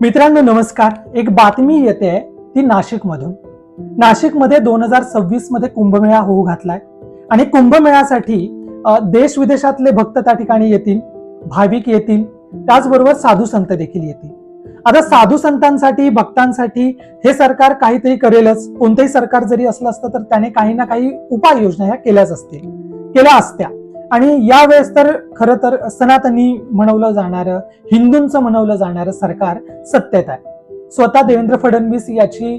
मित्रांनो नमस्कार. एक बातमी येते ती नाशिकमधून. नाशिकमध्ये दोन हजार सव्वीसमध्ये कुंभमेळा होऊ घातलाय. आणि कुंभमेळ्यासाठी देश विदेशातले भक्त त्या ठिकाणी येतील भाविक येतील त्याचबरोबर साधू संत देखील येतील. आता साधू संतांसाठी भक्तांसाठी हे सरकार काहीतरी करेलच. कोणतंही सरकार जरी असलं असतं तर त्याने काही ना काही उपाययोजना ह्या केल्याच असतील. केल्या असत्या. आणि यावेळेस तर खरं तर सनातनी म्हणवलं जाणारं हिंदूंचं म्हणवलं जाणारं सरकार सत्तेत आहे. स्वतः देवेंद्र फडणवीस याची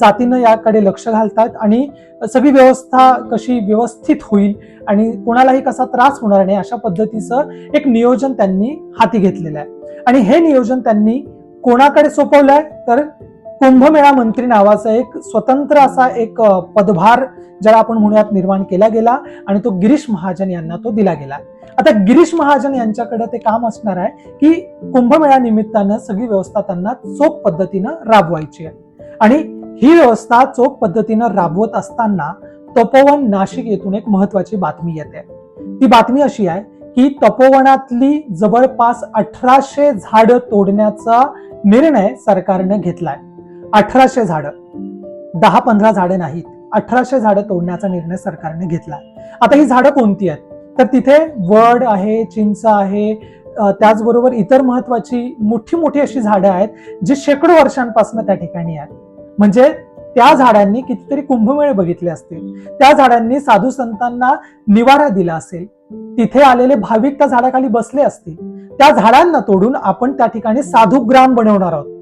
जातीनं याकडे लक्ष घालतात आणि सगळी व्यवस्था कशी व्यवस्थित होईल आणि कोणालाही कसा त्रास होणार नाही अशा पद्धतीचं एक नियोजन त्यांनी हाती घेतलेलं आहे. आणि हे नियोजन त्यांनी कोणाकडे सोपवलंय तर कुंभमेळा मंत्री नावाचा एक स्वतंत्र असा एक पदभार ज्याला आपण म्हणूयात निर्माण केला गेला आणि तो गिरीश महाजन यांना तो दिला गेला. आता गिरीश महाजन यांच्याकडे ते काम असणार आहे की कुंभमेळा निमित्तानं सगळी व्यवस्था त्यांना चोख पद्धतीनं राबवायची आहे. आणि ही व्यवस्था चोख पद्धतीनं राबवत असताना तपोवन नाशिक येथून एक महत्वाची बातमी येते. ती बातमी अशी आहे की तपोवनातली जवळपास अठराशे झाडं तोडण्याचा निर्णय सरकारनं घेतलाय. अठराशे झाडं. दहा पंधरा झाडं नाहीत. अठराशे झाडं तोडण्याचा निर्णय सरकारने घेतला. आता ही झाडं कोणती आहेत? तर तिथे वड आहे चिंच आहे त्याचबरोबर इतर महत्वाची मोठी मोठी अशी झाडं आहेत जी शेकडो वर्षांपासून त्या ठिकाणी आहेत. म्हणजे त्या झाडांनी कितीतरी कुंभमेळे बघितले असतील. त्या झाडांनी साधू संतांना निवारा दिला असेल. तिथे आलेले भाविक त्या झाडाखाली बसले असतील. त्या झाडांना तोडून आपण त्या ठिकाणी साधू ग्राम बनवणार आहोत.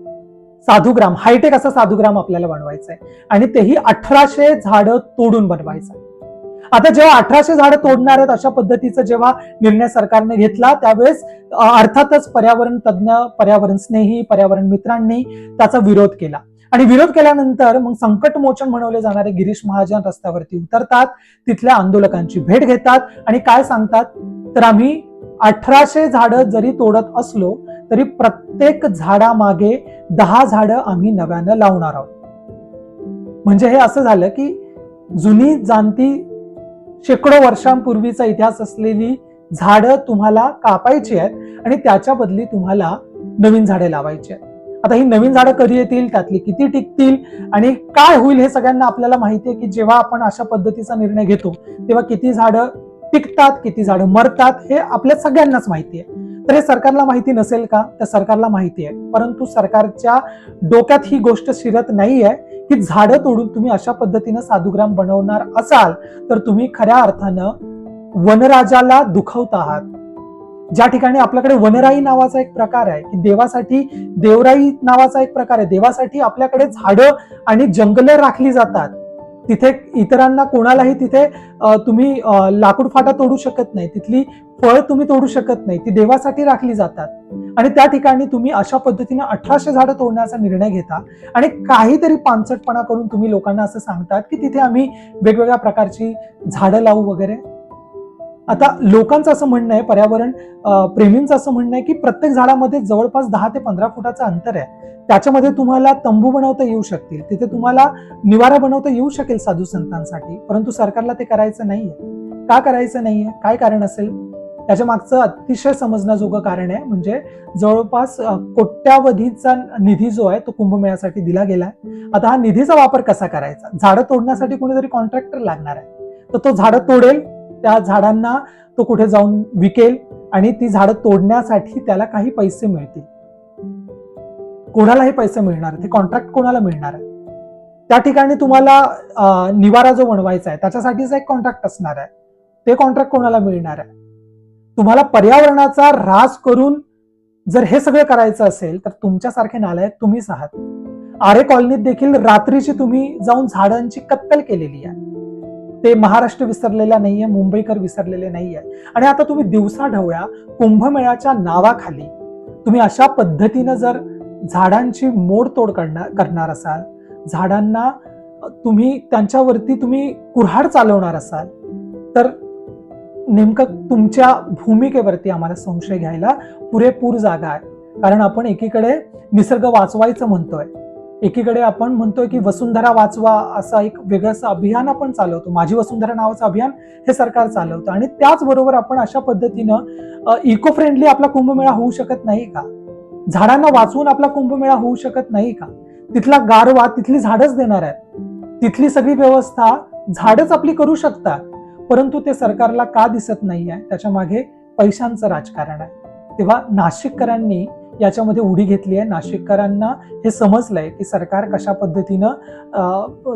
साधुग्राम. हायटेक असा साधुग्राम आपल्याला बनवायचा आहे आणि तेही अठराशे झाडं तोडून बनवायचं. आहे. आता जेव्हा अठराशे झाडं तोडणार आहेत अशा पद्धतीचा जेव्हा निर्णय सरकारने घेतला त्यावेळेस अर्थातच पर्यावरण तज्ज्ञ पर्यावरण स्नेही पर्यावरण मित्रांनी त्याचा विरोध केला. आणि विरोध केल्यानंतर मग संकटमोचन म्हणवले जाणारे गिरीश महाजन रस्त्यावरती उतरतात तिथल्या आंदोलकांची भेट घेतात. आणि काय सांगतात? तर आम्ही अठराशे झाडं जरी तोडत असलो तरी प्रत्येक झाडामागे दहा झाडं आम्ही नव्यानं लावणार आहोत. म्हणजे हे असं झालं की जुनी जाणती शेकडो वर्षांपूर्वीचा इतिहास असलेली झाडं तुम्हाला कापायची आहेत आणि त्याच्या बदली तुम्हाला नवीन झाडे लावायची आहेत. आता ही नवीन झाडं कधी येतील त्यातली किती टिकतील आणि काय होईल हे सगळ्यांना आपल्याला माहिती आहे की जेव्हा आपण अशा पद्धतीचा निर्णय घेतो तेव्हा किती झाडं टिकतात किती झाडं मरतात हे आपल्या सगळ्यांनाच माहिती आहे. तर हे सरकारला माहिती नसेल का? तर सरकारला माहिती आहे. परंतु सरकारच्या डोक्यात ही गोष्ट शिरत नाही आहे की झाडं तोडून तुम्ही अशा पद्धतीनं साधुग्राम बनवणार असाल तर तुम्ही खऱ्या अर्थानं वनराजाला दुखवत आहात. ज्या ठिकाणी आपल्याकडे वनराई नावाचा एक प्रकार आहे की देवासाठी देवराई नावाचा एक प्रकार आहे देवासाठी आपल्याकडे झाडं आणि जंगलं राखली जातात तिथे इतरांना कोणालाही तिथे तुम्ही लाकूड फाटा तोडू शकत नाही. तिथली फळ तुम्ही तोडू शकत नाही. ती देवासाठी राखली जातात. आणि त्या ठिकाणी तुम्ही अशा पद्धतीने अठराशे झाडं तोडण्याचा निर्णय घेता. आणि काहीतरी पानसटपणा करून तुम्ही लोकांना असं सांगतात की तिथे आम्ही वेगवेगळ्या प्रकारची झाडं लावू वगैरे. आता लोकांचं असं म्हणणं आहे पर्यावरण प्रेमींचं असं म्हणणं आहे की प्रत्येक झाडामध्ये जवळपास दहा ते पंधरा फुटाचं अंतर आहे. त्याच्यामध्ये तुम्हाला तंबू बनवता येऊ शकतील तिथे तुम्हाला निवारा बनवता येऊ शकेल साधू संतांसाठी परंतु सरकारला ते करायचं नाहीये. का करायचं नाहीये? काय कारण असेल? त्याच्या मागचं अतिशय समजण्याजोगं कारण आहे म्हणजे जवळपास कोट्यावधीचा निधी जो आहे तो कुंभमेळ्यासाठी दिला गेला आहे. आता हा निधीचा वापर कसा करायचा? झाडं तोडण्यासाठी कोणीतरी कॉन्ट्रॅक्टर लागणार आहे. तर तो झाडं तोडेल त्या झाडांना तो कुठे जाऊन विकेल आणि ती झाडं तोडण्यासाठी त्याला काही पैसे मिळतील. कोणालाही पैसे मिळणार ते कॉन्ट्रॅक्ट कोणाला मिळणार आहे? त्या ठिकाणी तुम्हाला निवारा जो बनवायचा आहे त्याच्यासाठीचा एक कॉन्ट्रॅक्ट असणार आहे. ते कॉन्ट्रॅक्ट कोणाला मिळणार आहे? तुम्हाला पर्यावरणाचा ऱ्हास करून जर हे सगळं करायचं असेल तर तुमच्यासारखे नालायक तुम्हीच आहात. आरे कॉलनीत देखील रात्रीची तुम्ही जाऊन झाडांची कत्तल केलेली आहे. ते महाराष्ट्र विसरलेला नाहीये मुंबईकर विसरलेले नाहीये. आणि आता तुम्ही दिवसा ढवळ्या कुंभमेळ्याच्या नावाखाली तुम्ही अशा पद्धतीनं जर झाडांची मोडतोड करणार करणार असाल झाडांना तुम्ही त्यांच्यावरती तुम्ही कुऱ्हाड चालवणार असाल तर नेमकं तुमच्या भूमिकेवरती आम्हाला संशय घ्यायला पुरेपूर जागा आहे. कारण आपण एकीकडे निसर्ग वाचवायचं म्हणतोय एकीकडे आपण म्हणतोय की वसुंधरा वाचवा असा एक वेगळंसं अभियान आपण चालवतो. माझी वसुंधरा नावाचं अभियान हे सरकार चालवतं. आणि त्याचबरोबर आपण अशा पद्धतीनं इको फ्रेंडली आपला कुंभमेळा होऊ शकत नाही का? झाडांना वाचवून आपला कुंभमेळा होऊ शकत नाही का? तिथला गारवा तिथली झाडच देणार आहेत. तिथली सगळी व्यवस्था झाडच आपली करू शकतात. परंतु ते सरकारला का दिसत नाही आहे त्याच्यामागे पैशांचं राजकारण आहे. तेव्हा नाशिककरांनी याच्यामध्ये उडी घेतली आहे. नाशिककरांना हे समजलंय की सरकार कशा पद्धतीनं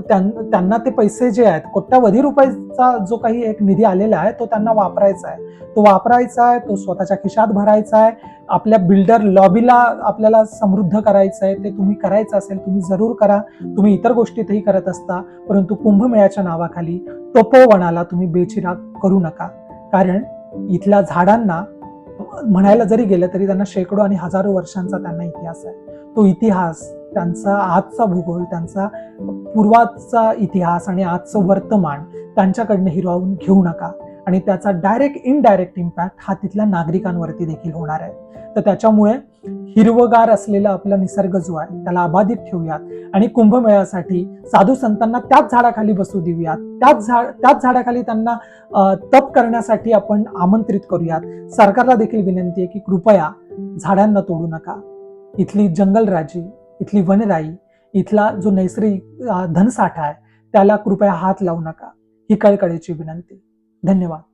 त्यां- त्यांना ते पैसे जे आहेत कोट्यावधी रुपयाचा जो काही एक निधी आलेला आहे तो त्यांना वापरायचा आहे. तो वापरायचा आहे तो स्वतःच्या खिशात भरायचा आहे आपल्या बिल्डर लॉबीला आपल्याला समृद्ध करायचं आहे ते तुम्ही करायचं असेल तुम्ही जरूर करा. तुम्ही इतर गोष्टीतही करत असता परंतु कुंभमेळ्याच्या नावाखाली तपोवनाला तुम्ही बेचिराग करू नका. कारण इथल्या झाडांना म्हणायला जरी गेलं तरी त्यांना शेकडो आणि हजारो वर्षांचा त्यांना इतिहास आहे. तो इतिहास त्यांचा आजचा भूगोल त्यांचा पूर्वाचा इतिहास आणि आजचं वर्तमान त्यांच्याकडनं हिरावून घेऊ नका. आणि त्याचा डायरेक्ट इनडायरेक्ट इम्पॅक्ट हा तिथल्या नागरिकांवरती देखील होणार आहे. तर त्याच्यामुळे हिरवगार असलेला आपला निसर्ग जो आहे त्याला अबाधित ठेवूयात आणि कुंभमेळ्यासाठी साधू संतांना त्याच झाडाखाली बसू देऊयात. त्याच झाड त्याच झाडाखाली त्यांना तप करण्यासाठी आपण आमंत्रित करूयात. सरकारला देखील विनंती आहे की कृपया झाडांना तोडू नका. इथली जंगलराजी इथली वनराई इथला जो नैसर्गिक धनसाठा आहे त्याला कृपया हात लावू नका. ही कळकळीची विनंती. धन्यवाद.